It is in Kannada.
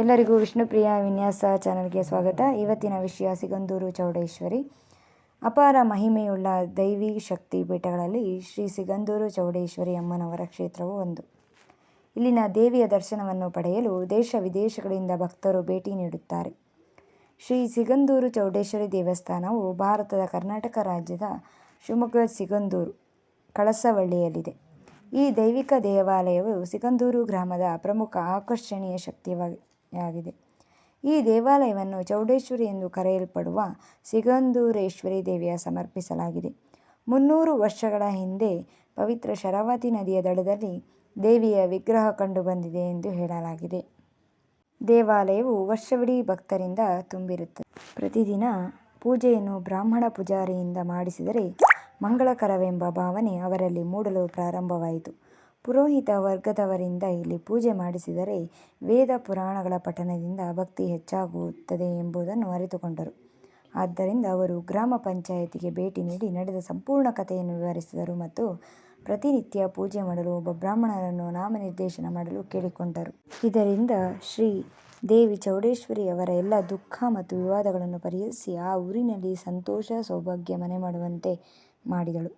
ಎಲ್ಲರಿಗೂ ವಿಷ್ಣುಪ್ರಿಯ ವಿನ್ಯಾಸ ಚಾನಲ್ಗೆ ಸ್ವಾಗತ. ಇವತ್ತಿನ ವಿಷಯ ಸಿಗಂದೂರು ಚೌಡೇಶ್ವರಿ. ಅಪಾರ ಮಹಿಮೆಯುಳ್ಳ ದೈವಿ ಶಕ್ತಿ ಪೀಠಗಳಲ್ಲಿ ಶ್ರೀ ಸಿಗಂದೂರು ಚೌಡೇಶ್ವರಿ ಅಮ್ಮನವರ ಕ್ಷೇತ್ರವು ಒಂದು. ಇಲ್ಲಿನ ದೇವಿಯ ದರ್ಶನವನ್ನು ಪಡೆಯಲು ದೇಶ ವಿದೇಶಗಳಿಂದ ಭಕ್ತರು ಭೇಟಿ ನೀಡುತ್ತಾರೆ. ಶ್ರೀ ಸಿಗಂದೂರು ಚೌಡೇಶ್ವರಿ ದೇವಸ್ಥಾನವು ಭಾರತದ ಕರ್ನಾಟಕ ರಾಜ್ಯದ ಶಿವಮೊಗ್ಗ ಸಿಗಂದೂರು, ಕಳಸವಳ್ಳಿಯಲ್ಲಿದೆ. ಈ ದೈವಿಕ ದೇವಾಲಯವು ಸಿಗಂದೂರು ಗ್ರಾಮದ ಪ್ರಮುಖ ಆಕರ್ಷಣೀಯ ಶಕ್ತಿಯಾಗಿದೆ ಈ ದೇವಾಲಯವನ್ನು ಚೌಡೇಶ್ವರಿ ಎಂದು ಕರೆಯಲ್ಪಡುವ ಸಿಗಂದೂರೇಶ್ವರಿ ದೇವಿಯ ಸಮರ್ಪಿಸಲಾಗಿದೆ. ಮುನ್ನೂರು ವರ್ಷಗಳ ಹಿಂದೆ ಪವಿತ್ರ ಶರಾವತಿ ನದಿಯ ದಡದಲ್ಲಿ ದೇವಿಯ ವಿಗ್ರಹ ಕಂಡುಬಂದಿದೆ ಎಂದು ಹೇಳಲಾಗಿದೆ. ದೇವಾಲಯವು ವರ್ಷವಿಡೀ ಭಕ್ತರಿಂದ ತುಂಬಿರುತ್ತದೆ. ಪ್ರತಿದಿನ ಪೂಜೆಯನ್ನು ಬ್ರಾಹ್ಮಣ ಪೂಜಾರಿಯಿಂದ ಮಾಡಿಸಿದರೆ ಮಂಗಳಕರವೆಂಬ ಭಾವನೆ ಅವರಲ್ಲಿ ಮೂಡಲು ಪ್ರಾರಂಭವಾಯಿತು. ಪುರೋಹಿತ ವರ್ಗದವರಿಂದ ಇಲ್ಲಿ ಪೂಜೆ ಮಾಡಿಸಿದರೆ ವೇದ ಪುರಾಣಗಳ ಪಠನದಿಂದ ಭಕ್ತಿ ಹೆಚ್ಚಾಗುತ್ತದೆ ಎಂಬುದನ್ನು ಅರಿತುಕೊಂಡರು. ಆದ್ದರಿಂದ ಅವರು ಗ್ರಾಮ ಪಂಚಾಯತಿಗೆ ಭೇಟಿ ನೀಡಿ ನಡೆದ ಸಂಪೂರ್ಣ ಕಥೆಯನ್ನು ವಿವರಿಸಿದರು ಮತ್ತು ಪ್ರತಿನಿತ್ಯ ಪೂಜೆ ಮಾಡಲು ಒಬ್ಬ ಬ್ರಾಹ್ಮಣರನ್ನು ನಾಮನಿರ್ದೇಶನ ಮಾಡಲು ಕೇಳಿಕೊಂಡರು. ಇದರಿಂದ ಶ್ರೀ ದೇವಿ ಚೌಡೇಶ್ವರಿ ಅವರ ಎಲ್ಲ ದುಃಖ ಮತ್ತು ವಿವಾದಗಳನ್ನು ಪರಿಹರಿಸಿ ಆ ಊರಿನಲ್ಲಿ ಸಂತೋಷ, ಸೌಭಾಗ್ಯ ಮನೆ ಮಾಡುವಂತೆ ಮಾಡಿದಳು.